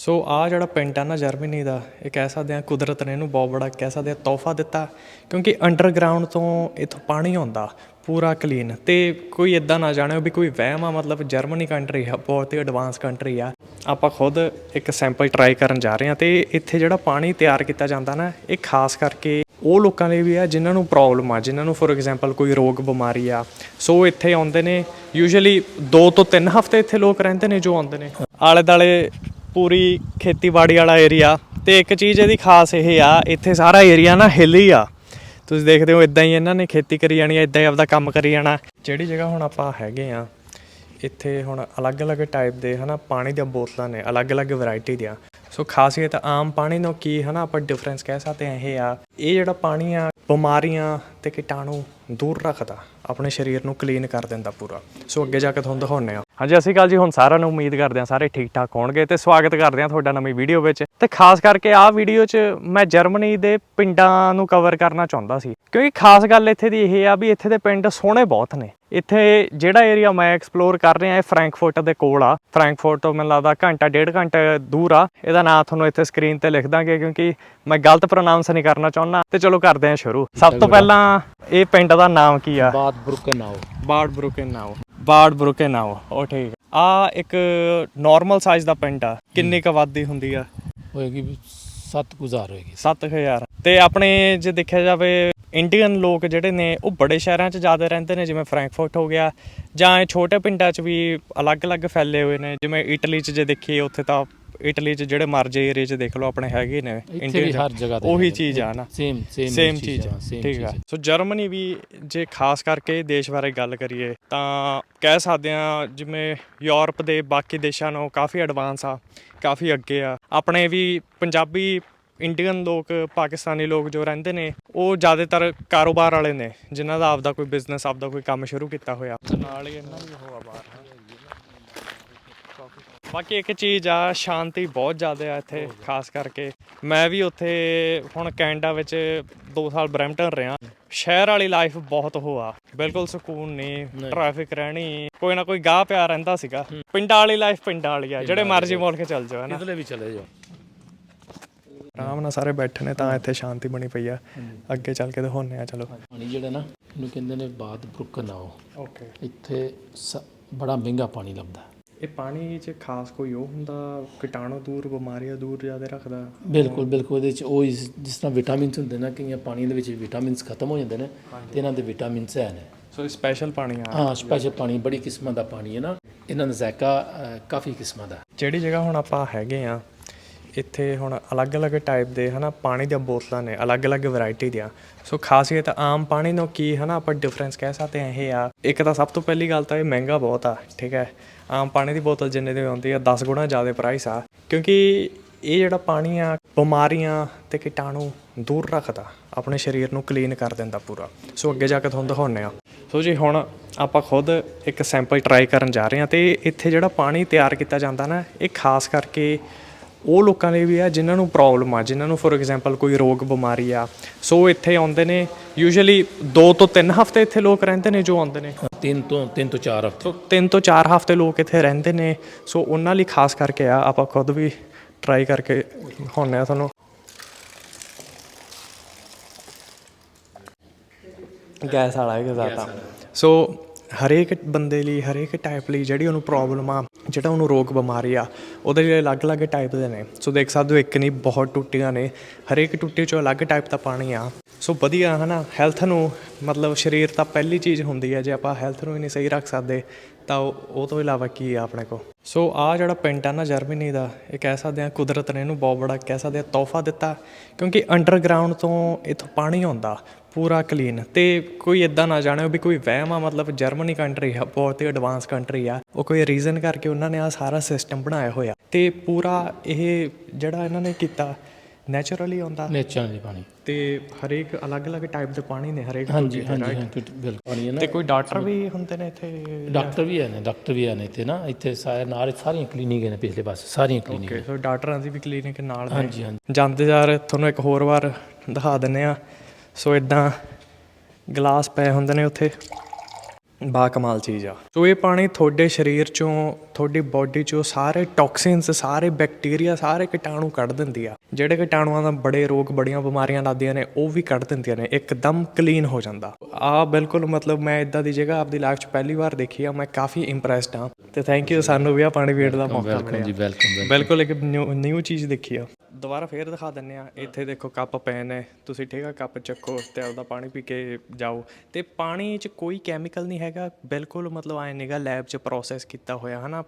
ਸੋ ਆ ਜਿਹੜਾ ਪਿੰਟ ਆ ਨਾ ਜਰਮਨੀ ਦਾ, ਇਹ ਕਹਿ ਸਕਦੇ ਆ ਕੁਦਰਤ ਨੇ ਇਹਨੂੰ ਬਹੁਤ ਬੜਾ ਕਹਿ ਸਕਦੇ ਆ ਤੋਹਫਾ ਦਿੱਤਾ, ਕਿਉਂਕਿ ਅੰਡਰਗਰਾਉਂਡ ਤੋਂ ਇਥੋਂ ਪਾਣੀ ਆਉਂਦਾ, ਪੂਰਾ ਕਲੀਨ ਤੇ ਕੋਈ ਇਦਾਂ ਨਾ ਜਾਣਿਓ ਵੀ ਕੋਈ ਵਹਿਮ ਆ, ਮਤਲਬ ਜਰਮਨੀ ਕੰਟਰੀ ਆ, ਬਹੁਤ ਹੀ ਐਡਵਾਂਸ ਕੰਟਰੀ ਆ। ਆਪਾਂ ਖੁਦ ਇੱਕ ਸੈਂਪਲ ਟਰਾਈ ਕਰਨ ਜਾ ਰਹੇ ਆ ਤੇ ਇੱਥੇ ਜਿਹੜਾ ਪਾਣੀ ਤਿਆਰ ਕੀਤਾ ਜਾਂਦਾ ਨਾ, ਇਹ ਖਾਸ ਕਰਕੇ ਉਹ ਲੋਕਾਂ ਲਈ ਵੀ ਆ ਜਿਨ੍ਹਾਂ ਨੂੰ ਪ੍ਰੋਬਲਮ ਆ, ਜਿਨ੍ਹਾਂ ਨੂੰ ਫੋਰ ਐਗਜ਼ਾਮਪਲ ਕੋਈ ਰੋਗ ਬਿਮਾਰੀ ਆ। ਸੋ ਇੱਥੇ ਆਉਂਦੇ ਨੇ ਯੂਜੂਅਲੀ 2 ਤੋਂ 3 ਹਫ਼ਤੇ ਇੱਥੇ ਲੋਕ ਰਹਿੰਦੇ ਨੇ ਜੋ ਆਉਂਦੇ ਨੇ। ਆਲੇ ਦਾਲੇ ਪੂਰੀ ਖੇਤੀਬਾੜੀ ਵਾਲਾ ਏਰੀਆ ਤੇ ਇੱਕ ਚੀਜ਼ ਇਹਦੀ ਖਾਸ ਇਹ ਆ, ਇੱਥੇ ਸਾਰਾ ਏਰੀਆ ਨਾ ਹਿੱਲੀ ਆ। ਤੁਸੀਂ ਦੇਖਦੇ ਹੋ ਇਦਾਂ ਹੀ ਇਹਨਾਂ ਨੇ ਖੇਤੀ ਕਰੀ ਜਾਣੀ ਆ ਇਦਾਂ ਹੀ ਆਪਦਾ ਕੰਮ ਕਰੀ ਜਾਣਾ। ਜਿਹੜੀ ਜਗ੍ਹਾ ਹੁਣ ਆਪਾਂ ਹੈਗੇ ਆ, ਇੱਥੇ ਹੁਣ ਅਲੱਗ-ਅਲੱਗ ਟਾਈਪ ਦੇ ਹਨਾ ਪਾਣੀ ਦੀਆਂ ਬੋਤਲਾਂ ਨੇ, ਅਲੱਗ-ਅਲੱਗ ਵੈਰਾਈਟੀ ਦੀਆਂ। ਸੋ ਖਾਸੀਅਤ ਆਮ ਪਾਣੀ ਨੂੰ ਕੀ ਹਨਾ ਆਪਾਂ ਡਿਫਰੈਂਸ ਕਹਿ ਸਕਦੇ ਆ ਇਹ ਆ, ਇਹ ਜਿਹੜਾ ਪਾਣੀ ਆ, ਬਿਮਾਰੀਆਂ ਤੇ ਕੀਟਾਣੂ ਦੂਰ ਰੱਖਦਾ, ਆਪਣੇ ਸਰੀਰ ਨੂੰ ਕਲੀਨ ਕਰ ਦਿੰਦਾ ਪੂਰਾ। ਸੋ ਅੱਗੇ ਜਾ ਕੇ ਤੁਹਾਨੂੰ ਦਿਖਾਉਂਦੇ ਆ ਹਾਂਜੀ ਅਸੀਂ ਕੱਲ ਜੀ। ਹੁਣ ਸਾਰਿਆਂ ਨੂੰ ਉਮੀਦ ਕਰਦੇ ਆ ਸਾਰੇ ਠੀਕ ਠਾਕ ਹੋਣਗੇ ਤੇ ਸਵਾਗਤ ਕਰਦੇ ਆ ਤੁਹਾਡਾ ਨਵੀਂ ਵੀਡੀਓ ਵਿੱਚ। ਤੇ ਖਾਸ ਕਰਕੇ ਆਹ ਵੀਡੀਓ 'ਚ ਮੈਂ ਜਰਮਨੀ ਦੇ ਪਿੰਡਾਂ ਨੂੰ ਕਵਰ ਕਰਨਾ ਚਾਹੁੰਦਾ ਸੀ। ਕਿਉਂਕਿ ਖਾਸ ਗੱਲ ਇੱਥੇ ਦੀ ਇਹ ਆ ਵੀ ਇੱਥੇ ਦੇ ਪਿੰਡ ਸੋਹਣੇ ਬਹੁਤ ਨੇ। ਇੱਥੇ ਜਿਹੜਾ ਏਰੀਆ ਮੈਂ ਐਕਸਪਲੋਰ ਕਰ ਰਿਹਾ ਇਹ ਫ੍ਰੈਂਕਫਰਟ ਦੇ ਕੋਲ ਆ। ਫ੍ਰੈਂਕਫਰਟ ਤੋਂ ਮੈਨੂੰ ਲੱਗਦਾ ਘੰਟਾ ਡੇਢ ਘੰਟਾ ਦੂਰ ਆ। ਇਹਦਾ ਨਾਮ ਤੁਹਾਨੂੰ ਇੱਥੇ ਸਕਰੀਨ ਤੇ ਲਿਖ ਦਾਂਗੇ ਕਿਉਂਕਿ ਮੈਂ ਗਲਤ ਪ੍ਰੋਨਾਂਸ ਨਹੀਂ ਕਰਨਾ ਚਾਹੁੰਦਾ। ਤੇ ਚਲੋ ਕਰਦੇ ਹਾਂ ਸ਼ੁਰੂ। ਸਭ ਤੋਂ ਪਹਿਲਾਂ ਇਹ ਪਿੰਡ ਦਾ ਨਾਮ ਕੀ ਆ? ਬਾਦ ਬਰੁਕਨਆਓ ਬਾਰਡ ਬਰੁਕਨ ਨਾਓ ਬਾਰਡ ਬਰੁਕਨ ਨਾਓ ਉਹ ਠੀਕ ਆ ਇੱਕ ਨਾਰਮਲ ਸਾਈਜ਼ ਦਾ ਪਿੰਡ ਆ। ਕਿੰਨੀ ਕੁ ਆਬਾਦੀ ਹੁੰਦੀ ਆ? ਹੋਏਗੀ 7 ਗੁਜ਼ਾਰ ਹੋਏਗੀ। 7000 ਤੇ ਆਪਣੇ ਜੇ ਦੇਖਿਆ ਜਾਵੇ ਇੰਡੀਅਨ ਲੋਕ ਜਿਹੜੇ ਨੇ ਉਹ ਬੜੇ ਸ਼ਹਿਰਾਂ 'ਚ ਜ਼ਿਆਦਾ ਰਹਿੰਦੇ ਨੇ ਜਿਵੇਂ ਫ੍ਰੈਂਕਫਰਟ ਹੋ ਗਿਆ ਜਾਂ ਇਹ ਛੋਟੇ ਪਿੰਡਾਂ 'ਚ ਵੀ ਅਲੱਗ-ਅਲੱਗ ਫੈਲੇ ਹੋਏ ਨੇ। ਜਿਵੇਂ ਇਟਲੀ 'ਚ ਜੇ ਦੇਖੀਏ ਉੱਥੇ ਤਾਂ ਇਟਲੀ 'ਚ ਜਿਹੜੇ ਮਰਜ਼ੀ ਏਰੀਆ 'ਚ ਦੇਖ ਲਓ ਆਪਣੇ ਹੈਗੇ ਨੇ ਇੱਥੇ ਵੀ। ਹਰ ਜਗ੍ਹਾ ਤੇ ਉਹੀ। ਚੀਜ਼ ਆ ਨਾ। ਸੇਮ ਸੇਮ ਸੇਮ ਚੀਜ਼ ਆ ਠੀਕ ਆ। ਸੋ ਜਰਮਨੀ ਵੀ ਜੇ ਖਾਸ ਕਰਕੇ ਦੇਸ਼ ਬਾਰੇ ਗੱਲ ਕਰੀਏ ਤਾਂ ਕਹਿ ਸਕਦੇ ਆ ਜਿਵੇਂ ਯੂਰਪ ਦੇ ਬਾਕੀ ਦੇਸ਼ਾਂ ਨਾਲੋਂ ਕਾਫੀ ਐਡਵਾਂਸ ਆ ਕਾਫੀ ਅੱਗੇ ਆ। ਆਪਣੇ ਵੀ ਪੰਜਾਬੀ ਇੰਡੀਅਨ ਲੋਕ ਪਾਕਿਸਤਾਨੀ ਲੋਕ ਜੋ ਰਹਿੰਦੇ ਨੇ ਉਹ ਜ਼ਿਆਦਾਤਰ ਕਾਰੋਬਾਰ ਵਾਲੇ ਨੇ ਜਿਨ੍ਹਾਂ ਦਾ ਆਪਦਾ ਕੋਈ ਬਿਜ਼ਨਸ ਆਪਦਾ ਕੋਈ ਕੰਮ ਸ਼ੁਰੂ ਕੀਤਾ ਹੋਇਆ। ਨਾਲ ਹੀ ਇਹਨਾਂ ਵੀ ਉਹ ਆ ਬਾਹਰ। ਬਾਕੀ ਇੱਕ ਚੀਜ਼ ਆ ਸ਼ਾਂਤੀ ਬਹੁਤ ਜ਼ਿਆਦਾ ਆ ਇੱਥੇ ਖਾਸ ਕਰਕੇ। ਮੈਂ ਵੀ ਉੱਥੇ ਹੁਣ ਕੈਨੇਡਾ ਵਿੱਚ 2 ਸਾਲ ਬਰੈਂਪਟਨ ਰਿਹਾ। ਸ਼ਹਿਰ ਵਾਲੀ ਲਾਈਫ ਬਹੁਤ ਉਹ ਆ। ਬਿਲਕੁਲ ਸਕੂਨ ਨਹੀਂ। ਟ੍ਰੈਫਿਕ ਰਹਿਣੀ ਕੋਈ ਨਾ ਕੋਈ ਗਾਹ ਪਿਆ ਰਹਿੰਦਾ ਸੀਗਾ। ਪਿੰਡਾਂ ਵਾਲੀ ਲਾਈਫ ਪਿੰਡਾਂ ਵਾਲੀ ਆ ਜਿਹੜੇ ਮਰਜ਼ੀ ਮੁਲਕ ਚੱਲ ਜਾਓ ਹਨਾ ਕਿਧਰੇ ਵੀ ਚਲੇ ਜਾਓ। ਆਰਾਮ ਨਾਲ ਸਾਰੇ ਬੈਠੇ ਨੇ ਤਾਂ ਇੱਥੇ ਸ਼ਾਂਤੀ ਬਣੀ ਪਈ ਆ। ਅੱਗੇ ਚੱਲ ਕੇ ਦਿਖਾਉਂਦੇ ਆ ਚਲੋ। ਪਾਣੀ ਜਿਹੜਾ ਨਾ ਇਹਨੂੰ ਕਹਿੰਦੇ ਨੇ ਬਾਦ ਬਰੁਕਨਆਓ ਓਕੇ ਇੱਥੇ ਬੜਾ ਮਹਿੰਗਾ ਪਾਣੀ ਲੱਭਦਾ। ਇਹ ਪਾਣੀ 'ਚ ਖਾਸ ਕੋਈ ਉਹ ਹੁੰਦਾ ਕੀਟਾਣੂ ਦੂਰ ਬਿਮਾਰੀਆਂ ਦੂਰ ਜ਼ਿਆਦਾ ਰੱਖਦਾ? ਬਿਲਕੁਲ ਬਿਲਕੁਲ। ਇਹਦੇ ਚ ਉਹ ਜਿਸ ਤਰ੍ਹਾਂ ਵਿਟਾਮਿਨਸ ਹੁੰਦੇ ਨੇ ਕਈਆਂ ਪਾਣੀ ਦੇ ਵਿੱਚ ਵਿਟਾਮਿਨਸ ਖਤਮ ਹੋ ਜਾਂਦੇ ਨੇ ਤੇ ਇਹਨਾਂ ਦੇ ਵਿਟਾਮਿਨਸ ਹੈ ਨੇ। ਸੋ ਸਪੈਸ਼ਲ ਪਾਣੀ ਆ? ਹਾਂ ਸਪੈਸ਼ਲ ਪਾਣੀ ਬੜੀ ਕਿਸਮਾਂ ਦਾ ਪਾਣੀ ਹੈ ਨਾ। ਇਹਨਾਂ ਦਾ ਜ਼ਾਇਕਾ ਕਾਫੀ ਕਿਸਮਾਂ ਦਾ। ਜਿਹੜੀ ਜਗ੍ਹਾ ਹੁਣ ਆਪਾਂ ਹੈਗੇ ਆ ਇੱਥੇ ਹੁਣ ਅਲੱਗ-ਅਲੱਗ ਟਾਈਪ ਦੇ ਹਨਾ ਪਾਣੀ ਦੀਆਂ ਬੋਤਲਾਂ ਨੇ, ਅਲੱਗ-ਅਲੱਗ ਵੈਰਾਈਟੀ ਦੀਆਂ। ਸੋ ਖਾਸੀਅਤ ਆਮ ਪਾਣੀ ਨੂੰ ਕੀ ਹਨਾ ਆਪਾਂ ਡਿਫਰੈਂਸ ਕਹਿ ਸਕਦੇ ਆ ਇਹ ਆ। ਇੱਕ ਤਾਂ ਸਭ ਤੋਂ ਪਹਿਲੀ ਗੱਲ ਤਾਂ ਇਹ ਮਹਿੰਗਾ ਬਹੁਤ ਆ, ਠੀਕ ਹੈ। ਆਮ ਪਾਣੀ ਦੀ ਬੋਤਲ ਜਿੰਨੇ ਦੀ ਆਉਂਦੀ ਆ 10 ਗੁਣਾ ਜ਼ਿਆਦਾ ਪ੍ਰਾਈਸ ਆ। ਕਿਉਂਕਿ ਇਹ ਜਿਹੜਾ ਪਾਣੀ ਆ, ਬਿਮਾਰੀਆਂ ਤੇ ਕੀਟਾਣੂ ਦੂਰ ਰੱਖਦਾ, ਆਪਣੇ ਸਰੀਰ ਨੂੰ ਕਲੀਨ ਕਰ ਦਿੰਦਾ ਪੂਰਾ। ਸੋ ਅੱਗੇ ਜਾ ਕੇ ਤੁਹਾਨੂੰ ਦਿਖਾਉਂਦੇ ਆ ਸੋ ਜੀ ਹੁਣ ਆਪਾਂ ਖੁਦ ਇੱਕ ਸੈਂਪਲ ਟਰਾਈ ਕਰਨ ਜਾ ਰਹੇ ਹਾਂ ਤੇ ਇੱਥੇ ਜਿਹੜਾ ਪਾਣੀ ਤਿਆਰ ਕੀਤਾ ਜਾਂਦਾ ਨਾ, ਇਹ ਖਾਸ ਕਰਕੇ ਉਹ ਲੋਕਾਂ ਲਈ ਵੀ ਆ ਜਿਨ੍ਹਾਂ ਨੂੰ ਪ੍ਰੋਬਲਮ ਆ ਜਿਨ੍ਹਾਂ ਨੂੰ ਫੋਰ ਐਗਜ਼ਾਮਪਲ ਕੋਈ ਰੋਗ ਬਿਮਾਰੀ ਆ। ਸੋ ਇੱਥੇ ਆਉਂਦੇ ਨੇ ਯੂਜੂਅਲੀ 2 ਤੋਂ 3 ਹਫ਼ਤੇ ਇੱਥੇ ਲੋਕ ਰਹਿੰਦੇ ਨੇ ਜੋ ਆਉਂਦੇ ਨੇ। ਤਿੰਨ ਤੋਂ ਤਿੰਨ ਤੋਂ ਚਾਰ ਹਫ਼ਤੇ। ਸੋ 3 ਤੋਂ 4 ਹਫ਼ਤੇ ਲੋਕ ਇੱਥੇ ਰਹਿੰਦੇ ਨੇ। ਸੋ ਉਹਨਾਂ ਲਈ ਖਾਸ ਕਰਕੇ ਆ ਆਪਾਂ ਖੁਦ ਵੀ ਟਰਾਈ ਕਰਕੇ ਦਿਖਾਉਂਦੇ ਆ ਤੁਹਾਨੂੰ। ਗੈਸ ਵਾਲਾ ਹੈ ਜ਼ਿਆਦਾ ਸੋ ਹਰੇਕ ਬੰਦੇ ਲਈ ਹਰੇਕ ਟਾਈਪ ਲਈ ਜਿਹੜੀ ਉਹਨੂੰ ਪ੍ਰੋਬਲਮ ਆ ਜਿਹੜਾ ਉਹਨੂੰ ਰੋਗ ਬਿਮਾਰੀ ਆ, ਉਹਦੇ ਲਈ ਅਲੱਗ-ਅਲੱਗ ਟਾਈਪ ਦੇ ਨੇ। ਸੋ ਦੇਖ ਸਕਦੇ ਹੋ, ਇੱਕ ਨਹੀਂ, ਬਹੁਤ ਟੁੱਟੀਆਂ ਨੇ। ਹਰੇਕ ਟੁੱਟੀ ਚੋਂ ਅਲੱਗ ਟਾਈਪ ਦਾ ਪਾਣੀ ਆ। ਸੋ ਵਧੀਆ, ਹਨਾ? ਹੈਲਥ ਨੂੰ, ਮਤਲਬ ਸਰੀਰ ਤਾਂ ਪਹਿਲੀ ਚੀਜ਼ ਹੁੰਦੀ ਹੈ, ਜੇ ਆਪਾਂ ਹੈਲਥ ਨੂੰ ਹੀ ਨਹੀਂ ਸਹੀ ਰੱਖ ਸਕਦੇ, ਤਾਂ ਉਹ ਤੋਂ ਇਲਾਵਾ ਕੀ ਆ ਆਪਣੇ ਕੋਲ? ਸੋ ਆ ਜਿਹੜਾ ਪਿੰਡ ਆ ਨਾ ਜਰਮਨੀ ਦਾ, ਇਹ ਕਹਿ ਸਕਦੇ ਆ ਕੁਦਰਤ ਨੇ ਇਹਨੂੰ ਬਹੁਤ ਬੜਾ, ਕਹਿ ਸਕਦੇ ਆ ਤੋਹਫਾ ਦਿੱਤਾ, ਕਿਉਂਕਿ ਅੰਡਰਗਰਾਉਂਡ ਤੋਂ ਇਥੋਂ ਪਾਣੀ ਆਉਂਦਾ, ਪੂਰਾ ਕਲੀਨ ਤੇ ਕੋਈ ਇਦਾਂ ਨਾ ਜਾਣਿਓ ਵੀ ਕੋਈ ਵਹਿਮ ਆ, ਮਤਲਬ ਜਰਮਨੀ ਕੰਟਰੀ ਆ, ਬਹੁਤ ਹੀ ਐਡਵਾਂਸ ਕੰਟਰੀ ਆ, ਉਹ ਕੋਈ ਰੀਜ਼ਨ ਕਰਕੇ ਉਹਨਾਂ ਨੇ ਆ ਸਾਰਾ ਸਿਸਟਮ ਬਣਾਇਆ ਹੋਇਆ, ਤੇ ਪੂਰਾ ਇਹ ਜਿਹੜਾ ਇਹਨਾਂ ਨੇ ਕੀਤਾ ਨੇਚਰਲੀ ਆਉਂਦਾ? ਨੇਚਰ ਪਾਣੀ। ਤੇ ਹਰੇਕ ਅਲੱਗ-ਅਲੱਗ ਟਾਈਪ ਦੇ ਪਾਣੀ ਨੇ ਹਰੇਕ ਹਾਂਜੀ ਹਾਂਜੀ ਬਿਲਕੁਲ ਪਾਣੀ ਹੈ ਨਾ। ਤੇ ਕੋਈ ਡਾਕਟਰ ਵੀ ਹੁੰਦੇ ਨੇ ਇੱਥੇ? ਡਾਕਟਰ ਵੀ ਹੈ ਨੇ ਡਾਕਟਰ ਵੀ ਹੈ ਨੇ ਇੱਥੇ ਨਾ ਇੱਥੇ ਸਾਰੇ ਨਾਲ ਸਾਰੀਆਂ ਕਲੀਨਿਕ ਨੇ ਪਿਛਲੇ ਪਾਸੇ ਸਾਰੀਆਂ ਕਲੀਨਿਕ ਓਕੇ ਸੋ ਡਾਕਟਰਾਂ ਦੀ ਵੀ ਕਲੀਨਿਕ ਨਾਲ ਨੇ। ਹਾਂਜੀ ਹਾਂਜੀ। ਜਾਂਦੇ ਯਾਰ ਤੁਹਾਨੂੰ ਇੱਕ ਹੋਰ ਵਾਰ ਦਿਖਾ ਦਿੰਨੇ ਆ ਸੋ ਇਦਾਂ ਗਲਾਸ ਪਏ ਹੁੰਦੇ ਨੇ ਉੱਥੇ। ਬਾ ਕਮਾਲ ਚੀਜ਼ ਆ। ਸੋ ਇਹ ਪਾਣੀ ਤੁਹਾਡੇ ਸਰੀਰ ਚੋਂ ਤੁਹਾਡੀ ਬਾਡੀ ਚੋਂ ਸਾਰੇ ਟੌਕਸਿਨਸ ਸਾਰੇ ਬੈਕਟੀਰੀਆ ਸਾਰੇ ਕੀਟਾਣੂ ਕੱਢ ਦਿੰਦੀ ਆ। ਜਿਹੜੇ ਕੀਟਾਣੂਆਂ ਦਾ ਬੜੇ ਰੋਗ ਬੜੀਆਂ ਬਿਮਾਰੀਆਂ ਲੱਗਦੀਆਂ ਨੇ ਉਹ ਵੀ ਕੱਢ ਦਿੰਦੀਆਂ ਨੇ। ਇੱਕਦਮ ਕਲੀਨ ਹੋ ਜਾਂਦਾ। ਆ ਬਿਲਕੁਲ ਮਤਲਬ ਮੈਂ ਇਦਾਂ ਦੀ ਜਗ੍ਹਾ ਆਪਦੀ ਲਾਈਫ 'ਚ ਪਹਿਲੀ ਵਾਰ ਦੇਖੀ ਆ ਮੈਂ ਕਾਫੀ ਇੰਪ੍ਰੈਸਡ ਆ। ਤੇ ਥੈਂਕ ਯੂ ਸਾਨੂੰ ਵੀ ਆ ਪਾਣੀ ਪੀਣ ਦਾ ਮੌਕਾ ਵੈਲਕਮ ਜੀ ਵੈਲਕਮ ਬਿਲਕੁਲ ਇੱਕ ਨਿਊ ਚੀਜ਼ ਦੇਖੀ ਆ। ਦੁਬਾਰਾ ਫੇਰ ਦਿਖਾ ਦਿੰਨੇ ਆ ਇੱਥੇ ਦੇਖੋ ਕੱਪ ਪਏ ਨੇ। ਤੁਸੀਂ ਠੀਕ ਆ ਕੱਪ ਚੱਕੋ ਤੇ ਆਪਦਾ ਪਾਣੀ ਪੀ ਕੇ ਜਾਓ। ਤੇ ਪਾਣੀ 'ਚ ਕੋਈ ਕੈਮੀਕਲ ਨਹੀਂ ਹੈਗਾ। ਬਿਲਕੁਲ ਮਤਲਬ ਐ ਨਿਗਾ ਲੈਬ 'ਚ ਪ੍ਰੋਸੈਸ ਕੀਤਾ ਹੋਇਆ ਹਨਾ?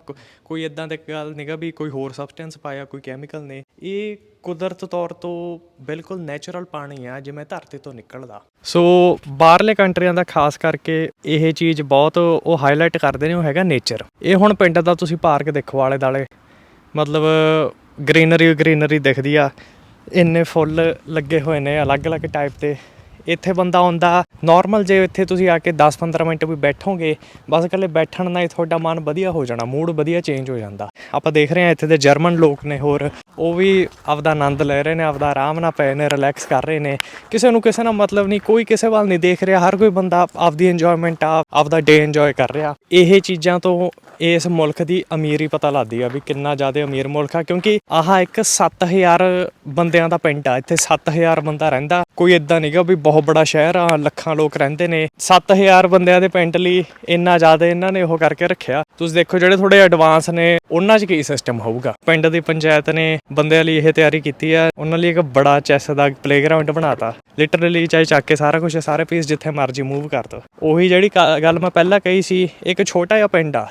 ਕੋਈ ਇਦਾਂ ਦੀ ਗੱਲ ਨਿਗਾ ਵੀ ਕੋਈ ਹੋਰ ਸਬਸਟੈਂਸ ਪਾਇਆ ਕੋਈ ਕੈਮੀਕਲ ਨੇ। ਇਹ ਕੁਦਰਤ ਤੌਰ ਤੋਂ ਬਿਲਕੁਲ ਨੇਚਰਲ ਪਾਣੀ ਆ ਜਿਵੇਂ ਧਰਤੀ ਤੋਂ ਨਿਕਲਦਾ। ਸੋ ਬਾਹਰਲੇ ਕੰਟਰੀਆਂ ਦਾ ਖਾਸ ਕਰਕੇ ਇਹ ਚੀਜ਼ ਬਹੁਤ ਉਹ ਹਾਈਲਾਈਟ ਕਰਦੇ ਨੇ ਉਹ ਹੈਗਾ ਨੇਚਰ ਇਹ ਹੁਣ ਪਿੰਡ ਦਾ ਤੁਸੀਂ ਪਾਰਕ ਦੇਖੋ ਆਲੇ ਦਾਲੇ ਮਤਲਬ ਗ੍ਰੀਨਰੀ ਗ੍ਰੀਨਰੀ ਦਿਖਦੀ ਆ। ਇੰਨੇ ਫੁੱਲ ਲੱਗੇ ਹੋਏ ਨੇ ਅਲੱਗ-ਅਲੱਗ ਟਾਈਪ ਦੇ। ਇੱਥੇ ਬੰਦਾ ਆਉਂਦਾ। ਨਾਰਮਲ ਜੇ ਇੱਥੇ ਤੁਸੀਂ ਆ ਕੇ 10-15 ਮਿੰਟ ਵੀ ਬੈਠੋਗੇ, ਬਸ ਇਕੱਲੇ ਬੈਠਣ ਨਾਲ ਹੀ ਤੁਹਾਡਾ ਮਨ ਵਧੀਆ ਹੋ ਜਾਣਾ ਮੂਡ ਵਧੀਆ ਚੇਂਜ ਹੋ ਜਾਂਦਾ। ਆਪਾਂ ਦੇਖ ਰਹੇ ਹਾਂ ਇੱਥੇ ਦੇ ਜਰਮਨ ਲੋਕ ਨੇ ਹੋਰ, ਉਹ ਵੀ ਆਪਦਾ ਆਨੰਦ ਲੈ ਰਹੇ ਨੇ, ਆਪਦਾ ਆਰਾਮ ਨਾਲ ਪਏ ਨੇ ਰਿਲੈਕਸ ਕਰ ਰਹੇ ਨੇ। ਕਿਸੇ ਨੂੰ ਕਿਸੇ ਨਾਲ ਮਤਲਬ ਨਹੀਂ, ਕੋਈ ਕਿਸੇ ਵੱਲ ਨਹੀਂ ਦੇਖ ਰਿਹਾ, ਹਰ ਕੋਈ ਬੰਦਾ ਆਪਦੀ ਇੰਜੋਇਮੈਂਟ ਆ, ਆਪਦਾ ਡੇ ਇੰਜੋਏ ਕਰ ਰਿਹਾ। ਇਹ ਚੀਜ਼ਾਂ ਤੋਂ ਇਸ ਮੁਲਕ ਦੀ ਅਮੀਰੀ ਪਤਾ ਲੱਗਦੀ ਆ ਵੀ ਕਿੰਨਾ ਜ਼ਿਆਦਾ ਅਮੀਰ ਮੁਲਕ ਆ, ਕਿਉਂਕਿ ਆਹ ਇੱਕ 7000 ਬੰਦਿਆਂ ਦਾ ਪਿੰਡ ਆ, ਇੱਥੇ 7000 ਬੰਦਾ ਰਹਿੰਦਾ। ਕੋਈ ਇਦਾਂ ਨਹੀਂਗਾ ਵੀ ਬਹੁਤ ਬੜਾ ਸ਼ਹਿਰ ਆ, ਲੱਖਾਂ ਲੋਕ ਰਹਿੰਦੇ ਨੇ। 7000 ਬੰਦਿਆਂ ਦੇ ਪਿੰਡ ਲਈ ਇੰਨਾ ਜ਼ਿਆਦਾ ਇਹਨਾਂ ਨੇ ਉਹ ਕਰਕੇ ਰੱਖਿਆ। ਤੁਸੀਂ ਦੇਖੋ ਜਿਹੜੇ ਥੋੜੇ ਐਡਵਾਂਸ ਨੇ, ਉਹਨਾਂ 'ਚ ਕੀ ਸਿਸਟਮ ਹੋਊਗਾ? ਪਿੰਡ ਦੀ ਪੰਚਾਇਤ ਨੇ ਬੰਦਿਆਂ ਲਈ ਇਹ ਤਿਆਰੀ ਕੀਤੀ ਆ। ਉਹਨਾਂ ਲਈ ਇੱਕ ਬੜਾ ਚੈਸ ਦਾ ਪਲੇਗਰਾਉਂਡ ਬਣਾਤਾ। ਲਿਟਰਲੀ ਚਾਹੇ ਚੱਕ ਕੇ ਸਾਰਾ ਕੁਝ ਸਾਰੇ ਪੀਸ ਜਿੱਥੇ ਮਰਜ਼ੀ ਮੂਵ ਕਰ ਦੋ। ਉਹੀ ਜਿਹੜੀ ਕ- ਗੱਲ ਮੈਂ ਪਹਿਲਾਂ ਕਹੀ ਸੀ, ਇੱਕ ਛੋਟਾ ਜਿਹਾ ਪਿੰਡ ਆ।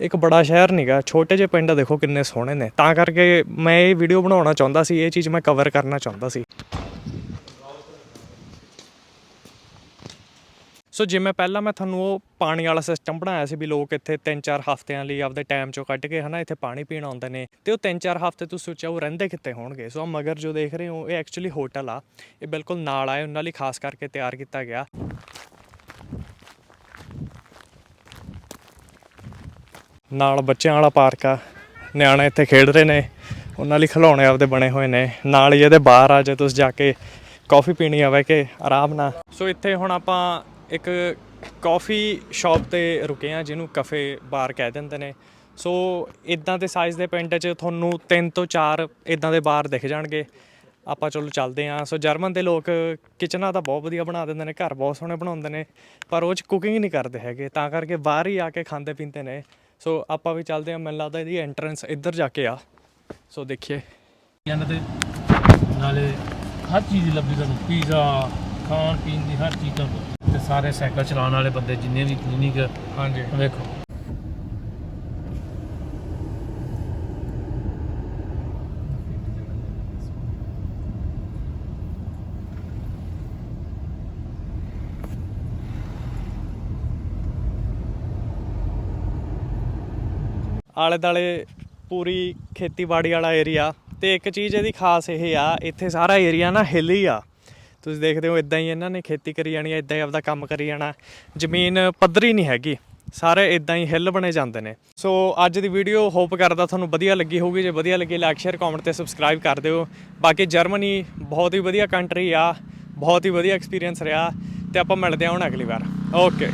ਇੱਕ ਬੜਾ ਸ਼ਹਿਰ ਨਹੀਂਗਾ ਛੋਟੇ ਜਿਹੇ ਪਿੰਡ ਦੇਖੋ ਕਿੰਨੇ ਸੋਹਣੇ ਨੇ। ਤਾਂ ਕਰਕੇ ਮੈਂ ਇਹ ਵੀਡੀਓ ਬਣਾਉਣਾ ਚਾਹੁੰਦਾ ਸੀ, ਇਹ ਚੀਜ਼ ਮੈਂ ਕਵਰ ਕਰਨਾ ਚਾਹੁੰਦਾ ਸੀ। ਸੋ ਜਿਵੇਂ ਪਹਿਲਾਂ ਮੈਂ ਤੁਹਾਨੂੰ ਉਹ ਪਾਣੀ ਵਾਲਾ ਸਿਸਟਮ ਬਣਾਇਆ ਸੀ ਵੀ ਲੋਕ ਇੱਥੇ 3-4 ਹਫ਼ਤਿਆਂ ਲਈ ਆਪਦੇ ਟਾਈਮ ਚੋਂ ਕੱਢ ਕੇ ਹਨਾ ਇੱਥੇ ਪਾਣੀ ਪੀਣ ਆਉਂਦੇ ਨੇ ਤੇ ਉਹ 3-4 ਹਫ਼ਤੇ ਤੁਸੀਂ ਸੋਚਿਆ ਉਹ ਰਹਿੰਦੇ ਕਿੱਥੇ ਹੋਣਗੇ? ਸੋ ਮਗਰ ਜੋ ਦੇਖ ਰਹੇ ਹੋ, ਇਹ ਐਕਚੁਅਲੀ ਹੋਟਲ ਆ। ਇਹ ਬਿਲਕੁਲ ਨਾਲ ਆਏ, ਉਹਨਾਂ ਲਈ ਖਾਸ ਕਰਕੇ ਤਿਆਰ ਕੀਤਾ ਗਿਆ। ਨਾਲ ਬੱਚਿਆਂ ਵਾਲਾ ਪਾਰਕ ਆ। ਨਿਆਣੇ ਇੱਥੇ ਖੇਡ ਰਹੇ ਨੇ। ਉਹਨਾਂ ਲਈ ਖਿਡੌਣੇ ਆਪਦੇ ਬਣੇ ਹੋਏ ਨੇ। ਨਾਲ ਹੀ ਇਹਦੇ ਬਾਹਰ ਆ, ਜੇ ਤੁਸੀਂ ਜਾ ਕੇ ਕਾਫੀ ਪੀਣੀ ਆਵੇ ਕਿ ਆਰਾਮ ਨਾਲ। ਸੋ ਇੱਥੇ ਹੁਣ ਆਪਾਂ ਇੱਕ ਕਾਫੀ ਸ਼ਾਪ ਤੇ ਰੁਕੇ ਆ ਜਿਹਨੂੰ ਕਫੇ ਬਾਰ ਕਹਿ ਦਿੰਦੇ ਨੇ। ਸੋ ਇਦਾਂ ਦੇ ਸਾਈਜ਼ ਦੇ ਪਿੰਡ 'ਚ ਤੁਹਾਨੂੰ ਤਿੰਨ ਤੋਂ ਚਾਰ ਇਦਾਂ ਦੇ ਬਾਰ ਦਿਖ ਜਾਣਗੇ। ਆਪਾਂ ਚਲੋ ਚੱਲਦੇ ਆਂ ਸੋ ਜਰਮਨ ਦੇ ਲੋਕ ਕਿਚਨਾਂ ਤਾਂ ਬਹੁਤ ਵਧੀਆ ਬਣਾ ਦਿੰਦੇ ਨੇ, ਘਰ ਬਹੁਤ ਸੋਹਣੇ ਬਣਾਉਂਦੇ ਨੇ, ਪਰ ਉਹ ਚ ਕੁਕਿੰਗ ਨਹੀਂ ਕਰਦੇ ਹੈਗੇ। ਤਾਂ ਕਰਕੇ ਬਾਹਰ ਹੀ ਆ ਕੇ ਖਾਂਦੇ ਪੀਂਦੇ ਨੇ। ਸੋ ਆਪਾਂ ਵੀ ਚੱਲਦੇ ਆਂ ਮੈਨੂੰ ਲੱਗਦਾ ਇਹਦੀ ਐਂਟਰੈਂਸ ਇੱਧਰ ਜਾ ਕੇ ਆ। ਸੋ ਦੇਖੀਏ। ਇਹਨਾਂ ਤੇ ਨਾਲੇ ਹਰ ਚੀਜ਼ ਲੱਭਦੀ ਤੁਹਾਨੂੰ। ਪੀਜ਼ਾ ਖਾਣ ਪੀਣ ਦੀ ਹਰ ਚੀਜ਼ ਤੁਹਾਨੂੰ। ਤੇ ਸਾਰੇ ਸਾਈਕਲ ਚਲਾਉਣ ਵਾਲੇ ਬੰਦੇ ਜਿੰਨੇ ਵੀ ਕਲੀਨਿਕ ਹਾਂਜੀ। ਵੇਖੋ। ਆਲੇ ਦਾਲੇ ਪੂਰੀ ਖੇਤੀਬਾੜੀ ਵਾਲਾ ਏਰੀਆ ਤੇ ਇੱਕ ਚੀਜ਼ ਇਹਦੀ ਖਾਸ ਇਹ ਆ ਇੱਥੇ ਸਾਰਾ ਏਰੀਆ ਨਾ ਹਿੱਲੀ ਆ। ਤੁਸੀਂ ਦੇਖਦੇ ਹੋ ਇਦਾਂ ਹੀ ਇਹਨਾਂ ਨੇ ਖੇਤੀ ਕਰੀ ਜਾਣੀ ਆ ਇਦਾਂ ਹੀ ਆਪਦਾ ਕੰਮ ਕਰੀ ਜਾਣਾ। ਜ਼ਮੀਨ ਪੱਧਰੀ ਨਹੀਂ ਹੈਗੀ, ਸਾਰੇ ਇਦਾਂ ਹੀ ਹਿੱਲ ਬਣੇ ਜਾਂਦੇ ਨੇ। ਸੋ ਅੱਜ ਦੀ ਵੀਡੀਓ ਹੋਪ ਕਰਦਾ ਤੁਹਾਨੂੰ ਵਧੀਆ ਲੱਗੀ ਹੋਊਗੀ, ਜੇ ਵਧੀਆ ਲੱਗੀ ਲਾਈਕ ਸ਼ੇਅਰ ਕਮੈਂਟ ਤੇ ਸਬਸਕ੍ਰਾਈਬ ਕਰ ਦਿਓ। ਬਾਕੀ ਜਰਮਨੀ ਬਹੁਤ ਹੀ ਵਧੀਆ ਕੰਟਰੀ ਆ, ਬਹੁਤ ਹੀ ਵਧੀਆ ਐਕਸਪੀਰੀਅੰਸ ਰਿਹਾ ਤੇ ਆਪਾਂ ਮਿਲਦੇ ਹਾਂ ਹੁਣ ਅਗਲੀ ਵਾਰ। ਓਕੇ